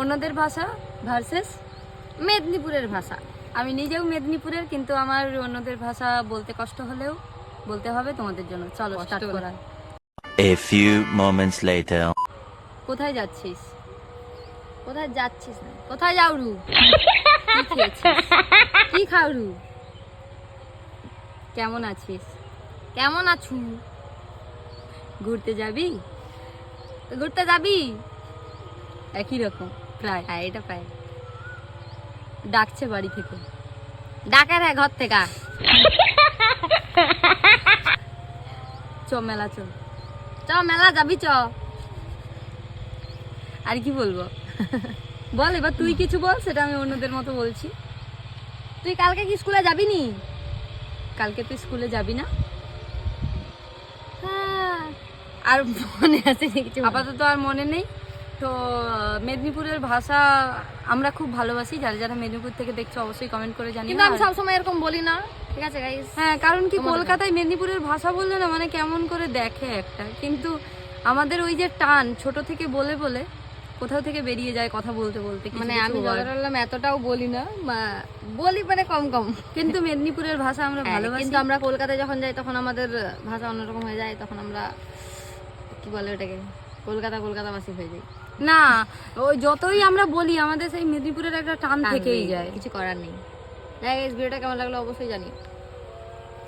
অন্যদের ভাষা ভার্সেস মেদিনীপুরের ভাষা। আমি নিজেও মেদিনীপুরের কিন্তু আমার অন্যদের ভাষা বলতে কষ্ট হলেও বলতে হবে তোমাদের জন্য। চলো স্টার্ট। করা। A few moments later. কোথায় যাচ্ছিস? কোথায় যাচ্ছিস না? কোথায় যাও রু? কি খাও রু? কেমন আছিস? কেমন আছু? ঘুরতে যাবি? ঘুরতে যাবি? একই রকম প্রায়। হ্যাঁ এটা পাই ডাকছে বাড়ি থেকে। ডাকে রে ঘর থেকে চ মেলা চ। চ মেলা যাবি চ। আর কি বলব? বল এবার তুই কিছু বল সেটা আমি অন্যদের মতো বলছি। তুই কালকে কি স্কুলে যাবি নি? কালকে তুই স্কুলে যাবি না? হ্যাঁ। আর মনে আছে কিছু আপাতত আর মনে নেই। তো মেদিনীপুরের ভাষা আমরা খুব ভালোবাসি। যারা যারা মেদিনীপুর থেকে দেখছ অবশ্যই কমেন্ট করে জানি কিন্তু আমি সবসময় এরকম বলি না ঠিক আছে গাইস হ্যাঁ কারণ কি কলকাতায় মেদিনীপুরের ভাষা বললে না মানে কেমন করে দেখে একটা। কিন্তু আমাদের ওই যে টান ছোট থেকে বলে বলে কোথাও থেকে বেরিয়ে যায় কথা বলতে বলতে মানে আমি word। যতটা বললাম এতটাও বলি না বলি মানে কম কম। কিন্তু মেদিনীপুরের ভাষা আমরা হ্যাঁ, ভালোবাসি। কিন্তু আমরা কলকাতায় যখন যাই তখন আমাদের ভাষা অন্যরকম হয়ে যায় তখন আমরা কি বলে ওটাকে? কলকাতা কলকাতা কলকাতাবাসী হয়ে যায় না ওই যতই আমরা বলি আমাদের সেই মেদিনীপুরের একটা টান থেকেই যায়। কিছু করার নেই। যাই ভিডিওটা কেমন লাগল অবশ্যই জানি